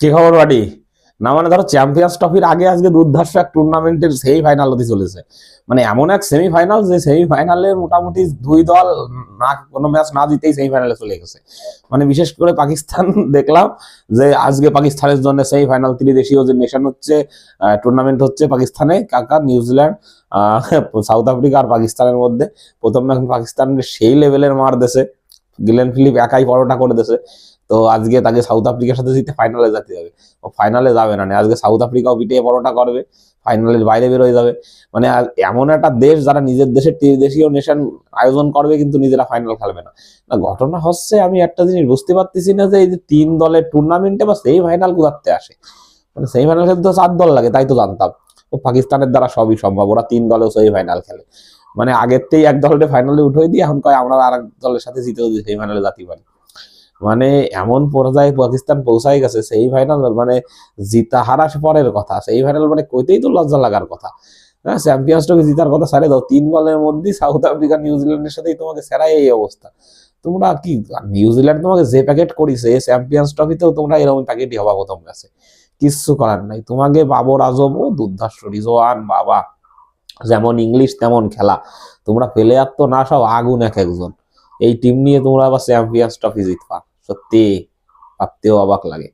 কি খবর বাড়ি? না মানে ধরো চ্যাম্পিয়ন্স ট্রফির আগে আজকে দুর্ধর্ষ এক টুর্নামেন্টের সেই ফাইনাল হতে চলেছে। মানে এমন এক সেমিফাইনাল যে সেমিফাইনালে মোটামুটি দুই দল না, কোনো ম্যাচ না জিতেই সেমিফাইনালে চলে গেছে। মানে বিশেষ করে পাকিস্তান দেখলাম যে আজকে পাকিস্তানের জন্য সেমিফাইনাল ত্রিদেশীয় যে নেশন হচ্ছে টুর্নামেন্ট হচ্ছে পাকিস্তানে, কাকা নিউজিল্যান্ড সাউথ আফ্রিকা আর পাকিস্তানের মধ্যে। প্রথম ম্যাচ পাকিস্তানের সেই লেভেলের মার দেশে গিলেন ফিলিপ একাই পরোটা করে দেছে। তো আজকে তাকে সাউথ আফ্রিকার সাথে জিতে ফাইনালে যেতে হবে। ও ফাইনালে যাবে না আজকে সাউথ আফ্রিকাও পিটিয়ে পরোটা করবে ফাইনালের বাইরে বেরোয় যাবে। মানে এমন একটা দেশ যারা নিজের দেশের দেশীয় নেশন আয়োজন করবে, কিন্তু নিজেরা ফাইনাল খেলবে না। ঘটনা হচ্ছে আমি একটা জিনিস বুঝতে পারতেছি না যে এই যে তিন দলের টুর্নামেন্টে বা সেই ফাইনাল কোথাতে আসে। মানে সেই ফাইনাল খেলতে তো চার দল লাগে, তাই তো জানতাম। ও পাকিস্তানের দ্বারা সবই সম্ভব, ওরা তিন দলেও সেই ফাইনাল খেলে। মানে আগের থেকেই এক দলটা ফাইনালে উঠে দিয়ে এখন কয় আমরা আর এক দলের সাথে জিতেও সেই ফাইনালে জাতি পারি। মানে এমন পর্যায়ে পাকিস্তান পৌঁছাই গেছে, সেই ফাইনাল মানে জিতা হারা পরের কথা, সেই ফাইনাল মানে কইতেই তো লজ্জা লাগার কথা। হ্যাঁ চ্যাম্পিয়ন্স ট্রফি জিতার কথা সারে দাও, তিন বলের মধ্যেই সাউথ আফ্রিকা নিউজিল্যান্ডের সাথেই তোমাকে সেরাই এই অবস্থা। তোমরা কি নিউজিল্যান্ড তোমাকে যে প্যাকেট করিছে চ্যাম্পিয়ন্স ট্রফিতেও তোমরা এরকম প্যাকেটই হবা প্রথম কাছে কিচ্ছু করার নাই। তোমাকে বাবর আজম ও দুর্ধর্ষ রিজওয়ান, বাবা। যেমন ইংলিশ তেমন খেলা। তোমরা প্লেয়ার তো না, সব আগুন এক একজন। এই টিম নিয়ে তোমরা আবার চ্যাম্পিয়ন্স ট্রফি জিতবা। সত্যি ভাবতেও অবাক লাগে।